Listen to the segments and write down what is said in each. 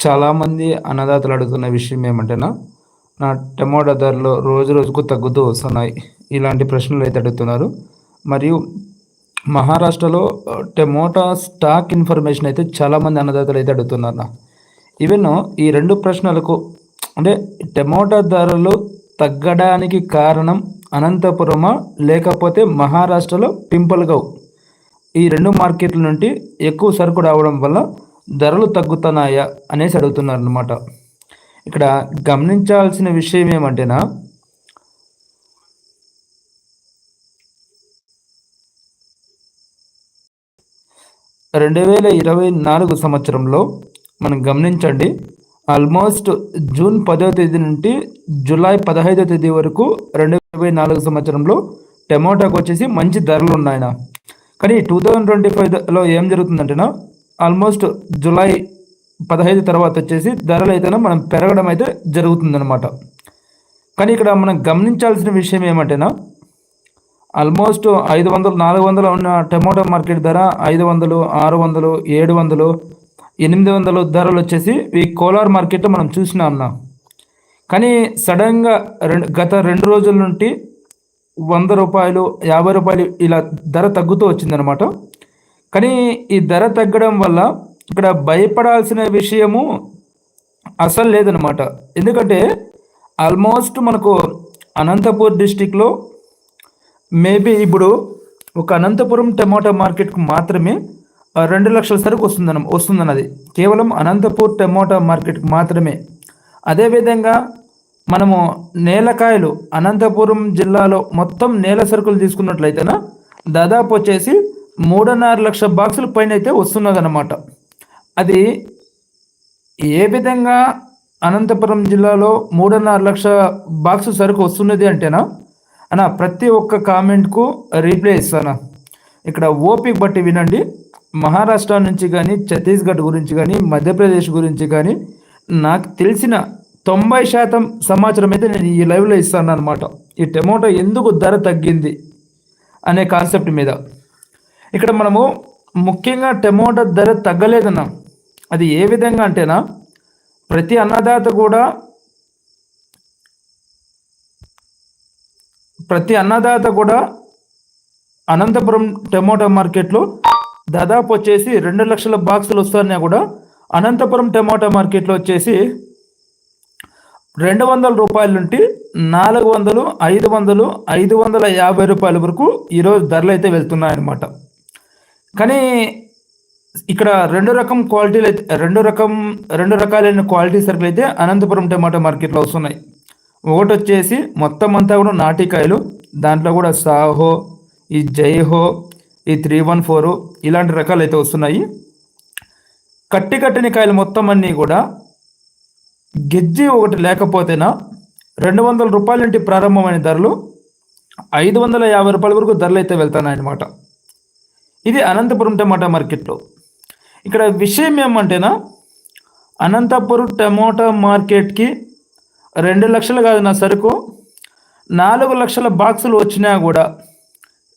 చాలామంది అన్నదాతలు అడుగుతున్న విషయం ఏమంటేనా నా టమోటా ధరలు రోజు రోజుకు తగ్గుతూ వస్తున్నాయి. ఇలాంటి ప్రశ్నలు అయితే అడుగుతున్నారు. మరియు మహారాష్ట్రలో టమోటా స్టాక్ ఇన్ఫర్మేషన్ అయితే చాలామంది అన్నదాతలు అయితే అడుగుతున్నారు ఈవెన్ ఈ రెండు ప్రశ్నలకు అంటే టమోటా ధరలు తగ్గడానికి కారణం అనంతపురమా లేకపోతే మహారాష్ట్రలో పింపల్గవ్? ఈ రెండు మార్కెట్ల నుండి ఎక్కువ సరుకు రావడం వల్ల ధరలు తగ్గుతున్నాయా అనేసి అడుగుతున్నారు అనమాట ఇక్కడ గమనించాల్సిన విషయం ఏమంటేనా రెండు వేల ఇరవై నాలుగు సంవత్సరంలో మనం గమనించండి ఆల్మోస్ట్ జూన్ పదో తేదీ నుండి జూలై పదహైదో తేదీ వరకు రెండు వేల ఇరవై నాలుగు సంవత్సరంలో టమోటాకు వచ్చేసి మంచి ధరలు ఉన్నాయన కానీ టూ థౌజండ్ ట్వంటీ ఫైవ్లో ఏం జరుగుతుందంటేనా ఆల్మోస్ట్ జూలై పదహైదు తర్వాత వచ్చేసి ధరలు అయితేనే మనం పెరగడం అయితే జరుగుతుందనమాట కానీ ఇక్కడ మనం గమనించాల్సిన విషయం ఏమంటేనా ఆల్మోస్ట్ ఐదు వందలు నాలుగు వందలు ఉన్న టమాటో మార్కెట్ ధర ఐదు వందలు ఆరు వందలు ఏడు వందలు ఎనిమిది వందలు ధరలు వచ్చేసి ఈ కోలార్ మార్కెట్లో మనం చూసినామన్నా కానీ సడన్గా రెండు గత రెండు రోజుల నుండి వంద రూపాయలు యాభై రూపాయలు ఇలా ధర తగ్గుతూ వచ్చిందనమాట కానీ ఈ ధర తగ్గడం వల్ల ఇక్కడ భయపడాల్సిన విషయము అసలు లేదనమాట ఎందుకంటే ఆల్మోస్ట్ మనకు అనంతపూర్ డిస్టిక్లో మేబీ ఇప్పుడు ఒక అనంతపురం టమాటా మార్కెట్కు మాత్రమే రెండు లక్షల సరుకు వస్తుందన్న వస్తుందన్నది. కేవలం అనంతపూర్ టమాటా మార్కెట్కి మాత్రమే. అదేవిధంగా మనము నేలకాయలు అనంతపురం జిల్లాలో మొత్తం నేల సరుకులు తీసుకున్నట్లయితేనా దాదాపు వచ్చేసి మూడున్నర లక్ష బాక్సుల పైన అయితే వస్తున్నదన్నమాట. అది ఏ విధంగా అనంతపురం జిల్లాలో మూడున్నర లక్ష బాక్సు సరుకు వస్తున్నది అంటేనా? అన్న ప్రతి ఒక్క కామెంట్కు రీప్లై ఇస్తానా? ఇక్కడ ఓపిక బట్టి వినండి. మహారాష్ట్ర నుంచి కానీ ఛత్తీస్గఢ్ గురించి కానీ మధ్యప్రదేశ్ గురించి కానీ నాకు తెలిసిన తొంభై శాతం సమాచారం అయితే నేను ఈ లైవ్లో ఇస్తాను అనమాట ఈ టమోటో ఎందుకు ధర తగ్గింది అనే కాన్సెప్ట్ మీద. ఇక్కడ మనము ముఖ్యంగా టమోటా ధర తగ్గలేదన్నా. అది ఏ విధంగా అంటేనా ప్రతి అన్నదాత కూడా ప్రతి అన్నదాత కూడా అనంతపురం టమోటా మార్కెట్లో దాదాపు వచ్చేసి రెండు లక్షల బాక్సులు వస్తున్నాయి కూడా అనంతపురం టమోటా మార్కెట్లో వచ్చేసి రెండు వందల రూపాయల నుండి నాలుగు వందలు ఐదు వందలు ఐదు వందల యాభై రూపాయల వరకు ఈరోజు ధరలు అయితే వెళ్తున్నాయన్నమాట. కానీ ఇక్కడ రెండు రకం క్వాలిటీలు అయితే రెండు రకం రెండు రకాలైన క్వాలిటీ సరుకులు అయితే అనంతపురం టమాటో మార్కెట్లో వస్తున్నాయి. ఒకటి వచ్చేసి మొత్తం అంతా కూడా నాటికాయలు దాంట్లో కూడా సాహో ఈ జైహో ఈ త్రీ వన్ ఫోర్ ఇలాంటి రకాలు అయితే వస్తున్నాయి. కట్టి కట్టిన కాయలు మొత్తం అన్నీ కూడా గెజ్జి ఒకటి లేకపోతేనా రెండు వందల రూపాయల నుండి ప్రారంభమైన ధరలు ఐదు వందల యాభై రూపాయల వరకు ధరలు అయితే వెళ్తున్నాయన్నమాట ఇది అనంతపురం టమాటా మార్కెట్లో. ఇక్కడ విషయం ఏమంటేనా అనంతపురం టమోటా మార్కెట్కి రెండు లక్షలు కాదు నా సరుకు నాలుగు లక్షల బాక్సులు వచ్చినా కూడా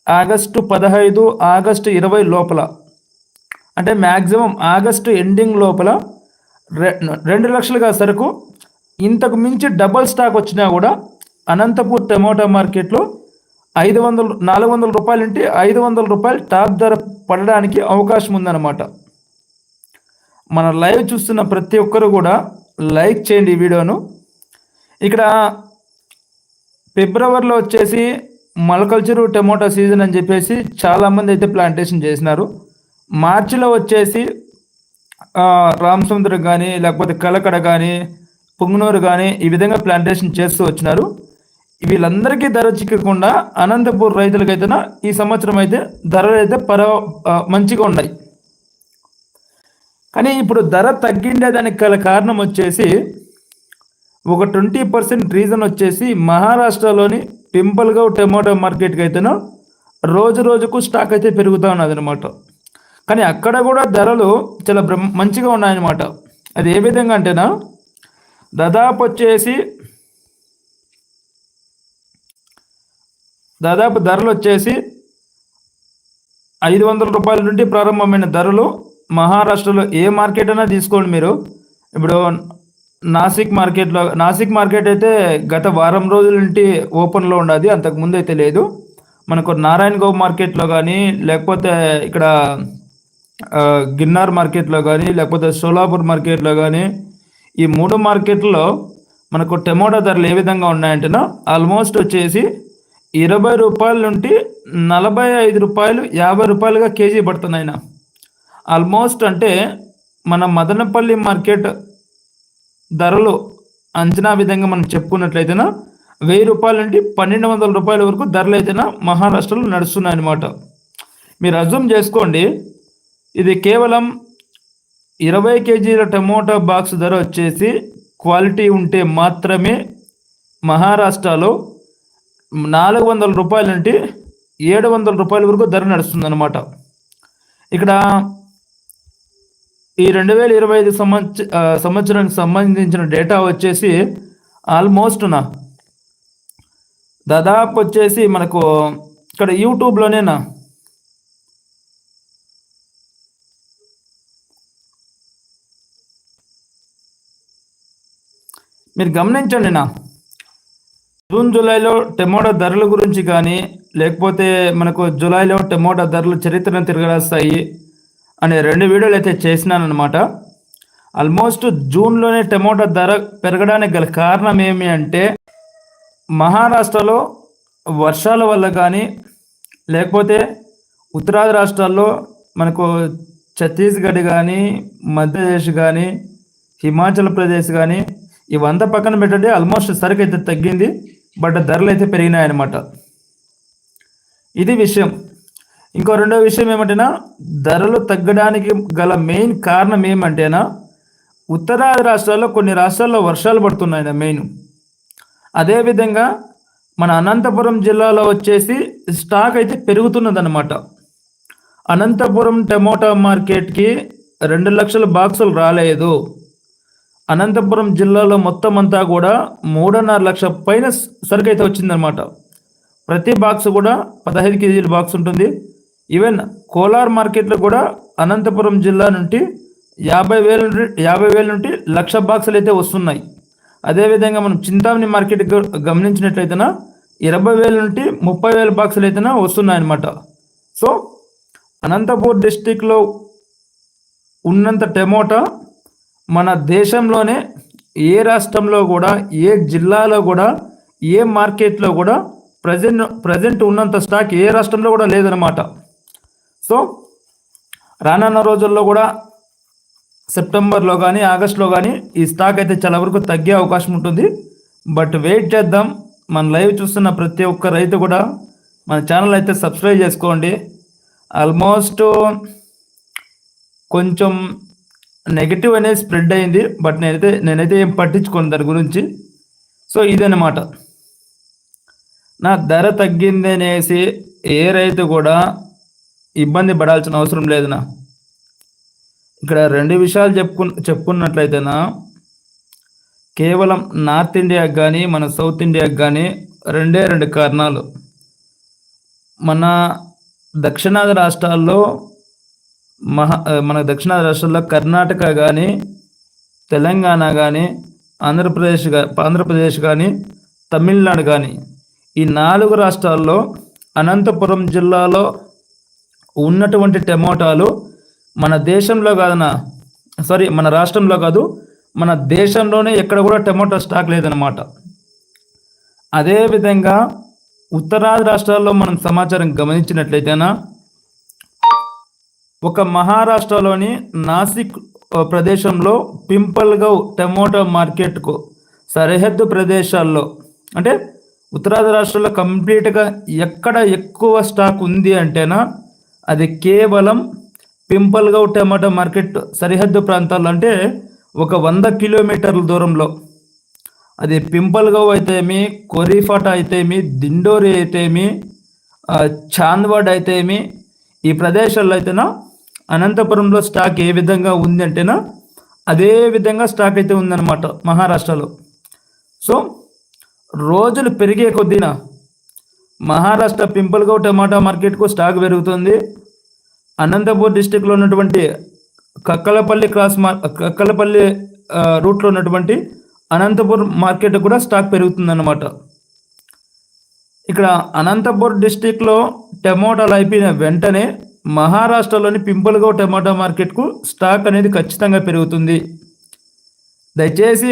ఆగస్టు పదహైదు ఆగస్టు ఇరవై లోపల అంటే మ్యాక్సిమం ఆగస్టు ఎండింగ్ లోపల రెండు లక్షలుగా సరుకు ఇంతకు మించి డబల్ స్టాక్ వచ్చినా కూడా అనంతపూర్ టమోటా మార్కెట్లో ఐదు వందల నాలుగు వందల రూపాయలు ఉంటే ఐదు వందల రూపాయలు టాప్ ధర పడడానికి అవకాశం ఉందన్నమాట. మన లైవ్ చూస్తున్న ప్రతి ఒక్కరు కూడా లైక్ చేయండి ఈ వీడియోను. ఇక్కడ ఫిబ్రవరిలో వచ్చేసి మలకల్చరు టమోటా సీజన్ అని చెప్పేసి చాలామంది అయితే ప్లాంటేషన్ చేసినారు. మార్చిలో వచ్చేసి రామసముద్రం కానీ లేకపోతే కలకడ కానీ పుంగనూరు కానీ ఈ విధంగా ప్లాంటేషన్ చేస్తూ వచ్చినారు. వీళ్ళందరికీ ధర చిక్కకుండా అనంతపూర్ రైతులకైతే ఈ సంవత్సరం అయితే ధరలు అయితే పర మంచిగా ఉన్నాయి. కానీ ఇప్పుడు ధర తగ్గిండేదానికి గల కారణం వచ్చేసి ఒక ట్వంటీ పర్సెంట్ రీజన్ వచ్చేసి మహారాష్ట్రలోని పింపుల్గా టమాటో మార్కెట్కి అయితేనో రోజు రోజుకు స్టాక్ అయితే పెరుగుతూ ఉన్నది అనమాట కానీ అక్కడ కూడా ధరలు చాలా మంచిగా ఉన్నాయన్నమాట. అది ఏ విధంగా అంటేనా దాదాపు వచ్చేసి దాదాపు ధరలు వచ్చేసి ఐదు వందల రూపాయల నుండి ప్రారంభమైన ధరలు మహారాష్ట్రలో ఏ మార్కెట్ అయినా తీసుకోండి మీరు. ఇప్పుడు నాసిక్ మార్కెట్లో నాసిక్ మార్కెట్ అయితే గత వారం రోజుల నుండి ఓపెన్లో ఉండదు అంతకుముందు అయితే లేదు. మనకు నారాయణ గౌ మార్కెట్లో కానీ లేకపోతే ఇక్కడ గిన్నార్ మార్కెట్లో కానీ లేకపోతే సోలాపూర్ మార్కెట్లో కానీ ఈ మూడు మార్కెట్లో మనకు టమోటా ధరలు ఏ విధంగా ఉన్నాయంటేనా ఆల్మోస్ట్ వచ్చేసి ఇరవై రూపాయల నుండి నలభై ఐదు రూపాయలు యాభై రూపాయలుగా కేజీ పడుతున్నాయి ఆల్మోస్ట్ అంటే మన మదనపల్లి మార్కెట్ ధరలు అంచనా విధంగా మనం చెప్పుకున్నట్లయితేనా వెయ్యి రూపాయల నుండి పన్నెండు వందల రూపాయల వరకు ధరలు అయితేనా మహారాష్ట్రలో నడుస్తున్నాయి అన్నమాట. మీరు అర్థం చేసుకోండి ఇది కేవలం ఇరవై కేజీల టమోటా బాక్స్ ధర వచ్చేసి క్వాలిటీ ఉంటే మాత్రమే మహారాష్ట్రలో నాలుగు వందల రూపాయల నుండి ఏడు వందల రూపాయల వరకు ధర నడుస్తుంది అనమాట ఇక్కడ ఈ రెండు వేల ఇరవై ఐదు సంవత్స సంవత్సరానికి సంబంధించిన డేటా వచ్చేసి ఆల్మోస్ట్ నా దాదాపు వచ్చేసి మనకు ఇక్కడ యూట్యూబ్లోనేనా? మీరు గమనించండి నా జూన్ జూలైలో టమోటా ధరల గురించి కానీ లేకపోతే మనకు జూలైలో టమోటా ధరలు చరిత్రను తిరగలేస్తాయి అనే రెండు వీడియోలు అయితే చేసినానమాట ఆల్మోస్ట్ జూన్లోనే టమోటా ధర పెరగడానికి గల కారణం ఏమి అంటే మహారాష్ట్రలో వర్షాల వల్ల కానీ లేకపోతే ఉత్తరాది రాష్ట్రాల్లో మనకు ఛత్తీస్గఢ్ కానీ మధ్యప్రదేశ్ కానీ హిమాచల్ ప్రదేశ్ కానీ ఇవంతా పక్కన పెట్టండి ఆల్మోస్ట్ సరుకు అయితే తగ్గింది. బట్ ధరలు అయితే పెరిగినాయన్నమాట. ఇది విషయం. ఇంకో రెండో విషయం ఏమంటేనా ధరలు తగ్గడానికి గల మెయిన్ కారణం ఏమంటేనా ఉత్తరాది రాష్ట్రాల్లో కొన్ని రాష్ట్రాల్లో వర్షాలు పడుతున్నాయి మెయిన్. అదేవిధంగా మన అనంతపురం జిల్లాలో వచ్చేసి స్టాక్ అయితే పెరుగుతున్నదన్నమాట. అనంతపురం టమోటా మార్కెట్కి రెండు లక్షల బాక్సులు రాలేదు. అనంతపురం జిల్లాలో మొత్తం అంతా కూడా మూడున్నర లక్ష పైన సరుకు అయితే వచ్చిందనమాట ప్రతి బాక్స్ కూడా పదహైదు కేజీల బాక్స్ ఉంటుంది. ఈవెన్ కోలార్ మార్కెట్లో కూడా అనంతపురం జిల్లా నుండి యాభై వేల నుండి యాభై వేల నుండి లక్ష బాక్సులు అయితే వస్తున్నాయి. అదేవిధంగా మనం చింతామణి మార్కెట్ గమనించినట్లయితేనా ఇరవై వేల నుండి ముప్పై వేల బాక్సులు అయితేనా వస్తున్నాయన్నమాట. సో అనంతపూర్ డిస్టిక్లో ఉన్నంత టమోటా మన దేశంలోనే ఏ రాష్ట్రంలో కూడా ఏ జిల్లాలో కూడా ఏ మార్కెట్లో కూడా ప్రజెంట్ ప్రజెంట్ ఉన్నంత స్టాక్ ఏ రాష్ట్రంలో కూడా లేదనమాట సో రానున్న రోజుల్లో కూడా సెప్టెంబర్లో కానీ ఆగస్టులో కానీ ఈ స్టాక్ అయితే చాలా వరకు తగ్గే అవకాశం ఉంటుంది. బట్ వెయిట్ చేద్దాం. మన లైవ్ చూస్తున్న ప్రతి ఒక్క రైతు కూడా మన ఛానల్ అయితే సబ్స్క్రైబ్ చేసుకోండి. ఆల్మోస్ట్ కొంచెం నెగిటివ్ అనేది స్ప్రెడ్ అయింది బట్ నేనైతే నేనైతే ఏం పట్టించుకోను దాని గురించి. సో ఇదన్నమాట. నా ధర తగ్గింది అనేసి ఏ రైతు కూడా ఇబ్బంది పడాల్సిన అవసరం లేదునా? ఇక్కడ రెండు విషయాలు చెప్పుకు చెప్పుకున్నట్లయితేనా కేవలం నార్త్ ఇండియాకి కానీ మన సౌత్ ఇండియాకి కానీ రెండే రెండు కారణాలు. మన దక్షిణాది రాష్ట్రాల్లో మహా మన దక్షిణాది రాష్ట్రాల్లో కర్ణాటక కానీ తెలంగాణ కానీ ఆంధ్రప్రదేశ్ ఆంధ్రప్రదేశ్ కానీ తమిళనాడు కానీ ఈ నాలుగు రాష్ట్రాల్లో అనంతపురం జిల్లాలో ఉన్నటువంటి టమోటాలు మన దేశంలో కాదన సారీ మన రాష్ట్రంలో కాదు మన దేశంలోనే ఎక్కడ కూడా టమోటా స్టాక్ లేదనమాట అదేవిధంగా ఉత్తరాది రాష్ట్రాల్లో మనం సమాచారం గమనించినట్లయితేనా ఒక మహారాష్ట్రలోని నాసిక్ ప్రదేశంలో పింపల్గవ్ టమోటా మార్కెట్కు సరిహద్దు ప్రదేశాల్లో అంటే ఉత్తరాది రాష్ట్రాల్లో కంప్లీట్గా ఎక్కడ ఎక్కువ స్టాక్ ఉంది అంటేనా అది కేవలం పింపల్గౌ టమాటా మార్కెట్ సరిహద్దు ప్రాంతాల్లో అంటే ఒక వంద కిలోమీటర్ల దూరంలో. అది పింపల్గౌ అయితేమి కొరీఫాట అయితేమి దిండోరి అయితేమి చాంద్వాడ్ అయితేమి ఈ ప్రదేశాల్లో అయితేనా అనంతపురంలో స్టాక్ ఏ విధంగా ఉంది అంటేనా అదే విధంగా స్టాక్ అయితే ఉందన్నమాట మహారాష్ట్రలో. సో రోజులు పెరిగే కొద్దిన మహారాష్ట్ర పింపుల్గా టమాటా మార్కెట్కు స్టాక్ పెరుగుతుంది. అనంతపూర్ డిస్టిక్లో ఉన్నటువంటి కక్కలపల్లి క్రాస్ మార్ కక్కలపల్లి రూట్లో ఉన్నటువంటి అనంతపూర్ మార్కెట్ కూడా స్టాక్ పెరుగుతుందన్నమాట. ఇక్కడ అనంతపూర్ డిస్టిక్లో టమోటాలు అయిపోయిన వెంటనే మహారాష్ట్రలోని పింపుల్గా టమాటా మార్కెట్కు స్టాక్ అనేది ఖచ్చితంగా పెరుగుతుంది. దయచేసి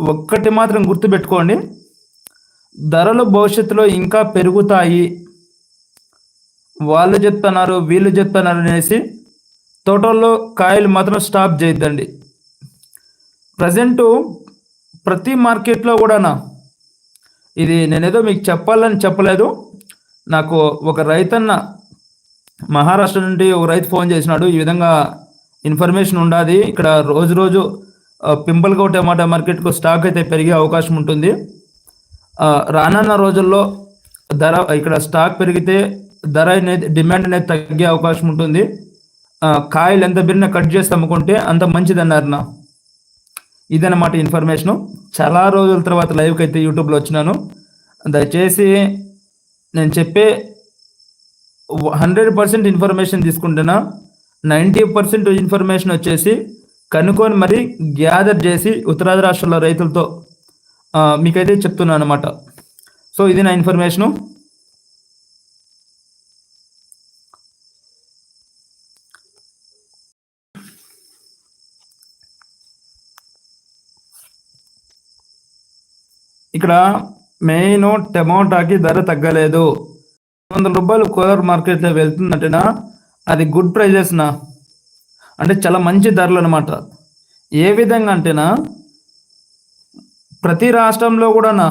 ఒక్కటి మాత్రం గుర్తుపెట్టుకోండి. ధరలు భవిష్యత్తులో ఇంకా పెరుగుతాయి. వాళ్ళు చెప్తున్నారు వీళ్ళు చెప్తున్నారు అనేసి తోటల్లో కాయలు మాత్రం స్టాప్ చేయొద్దండి. ప్రజెంటు ప్రతి మార్కెట్లో కూడానా ఇది నేనేదో మీకు చెప్పాలని చెప్పలేదు. నాకు ఒక రైతన్న మహారాష్ట్ర నుండి ఒక రైతు ఫోన్ చేసినాడు. ఈ విధంగా ఇన్ఫర్మేషన్ ఉండాది. ఇక్కడ రోజు రోజు పింపుల్గౌ టమాటా మార్కెట్కు స్టాక్ అయితే పెరిగే అవకాశం ఉంటుంది. రానున్న రోజుల్లో ధర ఇక్కడ స్టాక్ పెరిగితే ధర అనేది డిమాండ్ అనేది తగ్గే అవకాశం ఉంటుంది. కాయలు ఎంత బిరిన కట్ చేసి అమ్ముకుంటే అంత మంచిదన్నారు నా. ఇదన్నమాట ఇన్ఫర్మేషను. చాలా రోజుల తర్వాత లైవ్కి అయితే యూట్యూబ్లో వచ్చినాను. దయచేసి నేను చెప్పే హండ్రెడ్ పర్సెంట్ ఇన్ఫర్మేషన్ తీసుకుంటున్నా. నైంటీ పర్సెంట్ ఇన్ఫర్మేషన్ వచ్చేసి కనుక్కొని మరి గ్యాదర్ చేసి ఉత్తరాది రాష్ట్రాల రైతులతో మీకైతే చెప్తున్నాను అనమాట సో ఇది నా ఇన్ఫర్మేషను. ఇక్కడ మెయిన్ టమోటాకి ధర తగ్గలేదు. వందల రూపాయలు కూలర్ మార్కెట్లో వెళ్తుందంటేనా అది గుడ్ ప్రైజెస్నా అంటే చాలా మంచి ధరలు అనమాట ఏ విధంగా అంటేనా ప్రతి రాష్ట్రంలో కూడానా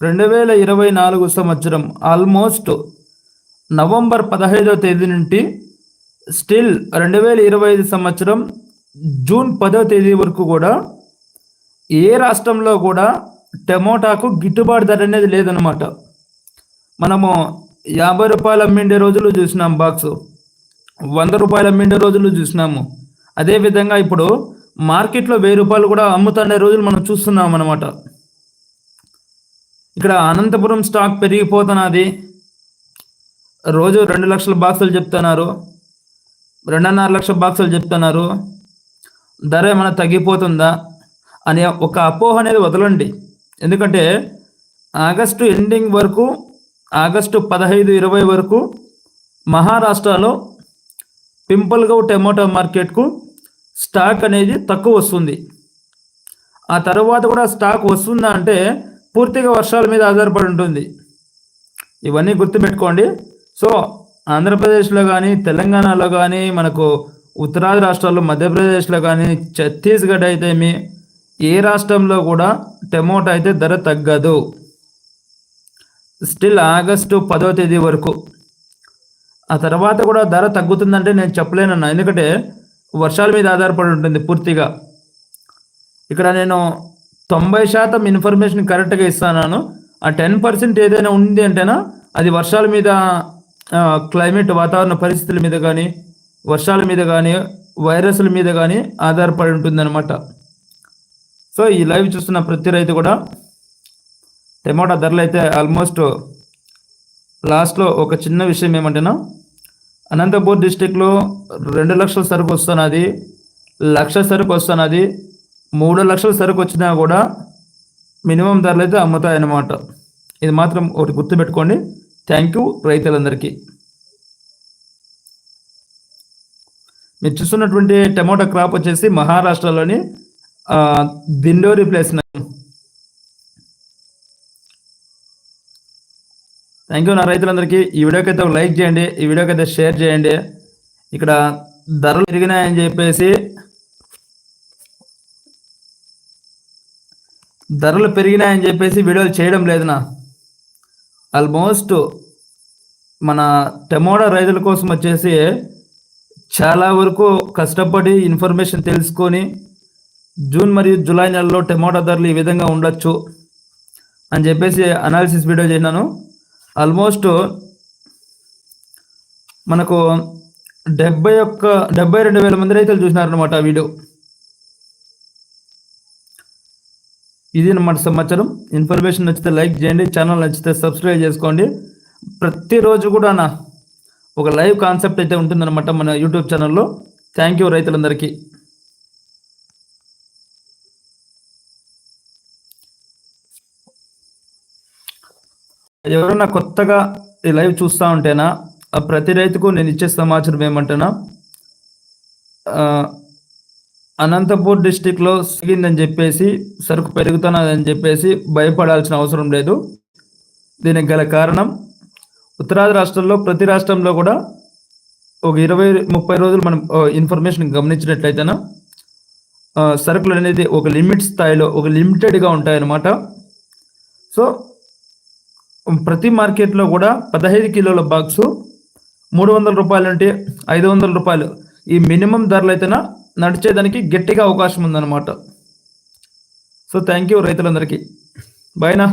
రెండు వేల ఇరవై నాలుగు సంవత్సరం ఆల్మోస్ట్ నవంబర్ పదహైదో తేదీ నుండి స్టిల్ రెండు వేల ఇరవై ఐదు సంవత్సరం జూన్ పదో తేదీ వరకు కూడా ఏ రాష్ట్రంలో కూడా టమోటాకు గిట్టుబాటు ధర అనేది లేదనమాట మనము యాభై రూపాయలు అమ్మిండే రోజులు చూసినాం బాక్స్ వంద రూపాయలు అమ్మిండే రోజులు చూసినాము. అదేవిధంగా ఇప్పుడు మార్కెట్లో వెయ్యి రూపాయలు కూడా అమ్ముతుండే రోజులు మనం చూస్తున్నాం అనమాట ఇక్కడ అనంతపురం స్టాక్ పెరిగిపోతున్నది. రోజు రెండు లక్షల బాక్సులు చెప్తున్నారు. రెండున్నర లక్షల బాక్సులు చెప్తున్నారు. ధర ఏమైనా తగ్గిపోతుందా అనే ఒక అపోహ అనేది వదలండి. ఎందుకంటే ఆగస్టు ఎండింగ్ వరకు ఆగస్టు పదహైదు ఇరవై వరకు మహారాష్ట్రలో పింపుల్గౌ టమాటో మార్కెట్కు స్టాక్ అనేది తక్కువ వస్తుంది. ఆ తర్వాత కూడా స్టాక్ వస్తుందా అంటే పూర్తిగా వర్షాల మీద ఆధారపడి ఉంటుంది. ఇవన్నీ గుర్తుపెట్టుకోండి. సో ఆంధ్రప్రదేశ్లో కానీ తెలంగాణలో కానీ మనకు ఉత్తరాది రాష్ట్రాల్లో మధ్యప్రదేశ్లో కానీ ఛత్తీస్గఢ్ అయితే మీ ఏ రాష్ట్రంలో కూడా టమోటా అయితే ధర తగ్గదు. స్టిల్ ఆగస్టు పదో తేదీ వరకు. ఆ తర్వాత కూడా ధర తగ్గుతుందంటే నేను చెప్పలేనన్నా. ఎందుకంటే వర్షాల మీద ఆధారపడి ఉంటుంది పూర్తిగా. ఇక్కడ నేను తొంభై శాతం ఇన్ఫర్మేషన్ కరెక్ట్గా ఇస్తాను ఆ టెన్ పర్సెంట్ ఏదైనా ఉంది అంటేనా అది వర్షాల మీద క్లైమేట్ వాతావరణ పరిస్థితుల మీద కానీ వర్షాల మీద కానీ వైరస్ల మీద కానీ ఆధారపడి ఉంటుందన్నమాట. సో ఈ లైవ్ చూస్తున్న ప్రతి రైతు కూడా టమాటా ధరలు అయితే ఆల్మోస్ట్ లాస్ట్లో ఒక చిన్న విషయం ఏమంటేనా అనంతపూర్ డిస్టిక్లో రెండు లక్షల సరుకు వస్తున్నది లక్ష సరుకు వస్తున్నది మూడు లక్షల సరుకు వచ్చినా కూడా మినిమం ధరలు అయితే అమ్ముతాయన్నమాట. ఇది మాత్రం ఒకటి గుర్తుపెట్టుకోండి. థ్యాంక్ యూ రైతులందరికీ. మీరు చూస్తున్నటువంటి టమోటా క్రాప్ వచ్చేసి మహారాష్ట్రలోని దిండోరి ప్లేస్ థ్యాంక్ యూ నా రైతులందరికీ. ఈ వీడియోకి అయితే లైక్ చేయండి ఈ వీడియోకి అయితే షేర్ చేయండి. ఇక్కడ ధరలు పెరిగినాయని చెప్పేసి ధరలు పెరిగినాయని చెప్పేసి వీడియోలు చేయడం లేదునా ఆల్మోస్ట్ మన టమోటా రైతుల కోసం వచ్చేసి చాలా వరకు కష్టపడి ఇన్ఫర్మేషన్ తెలుసుకొని జూన్ మరియు జూలై నెలలో టమోటా ధరలు ఈ విధంగా ఉండొచ్చు అని చెప్పేసి అనాలిసిస్ వీడియో చేసినాను. ఆల్మోస్ట్ మనకు డెబ్బై ఒక్క డెబ్బై రెండు వేల మంది రైతులు చూసినారనమాట ఆ వీడియో. ఇది అనమాట సమాచారం. ఇన్ఫర్మేషన్ నచ్చితే లైక్ చేయండి ఛానల్ నచ్చితే సబ్స్క్రైబ్ చేసుకోండి. ప్రతిరోజు కూడా ఒక లైవ్ కాన్సెప్ట్ అయితే ఉంటుందన్నమాట మన యూట్యూబ్ ఛానల్లో. థ్యాంక్ యూ రైతులందరికీ. ఎవరన్నా కొత్తగా ఈ లైవ్ చూస్తూ ఉంటేనా ఆ ప్రతి రైతుకు నేను ఇచ్చే సమాచారం ఏమంటేనా అనంతపూర్ డిస్టిక్లో సిగిందని చెప్పేసి సరుకు పెరుగుతున్నదని చెప్పేసి భయపడాల్సిన అవసరం లేదు. దీనికి గల కారణం ఉత్తరాది రాష్ట్రంలో ప్రతి రాష్ట్రంలో కూడా ఒక ఇరవై ముప్పై రోజులు మనం ఇన్ఫర్మేషన్ గమనించినట్లయితేనా సరుకులు అనేది ఒక లిమిట్ స్థాయిలో ఒక లిమిటెడ్గా ఉంటాయన్నమాట. సో ప్రతి మార్కెట్లో కూడా పదహైదు కిలోల బాక్సు మూడు వందల రూపాయలు అంటే ఐదు వందల రూపాయలు. ఈ మినిమం ధరలు అయితేనా నడిచేదానికి గట్టిగా అవకాశం ఉందన్నమాట. సో థ్యాంక్ యూ రైతులందరికీ. బాయ్నా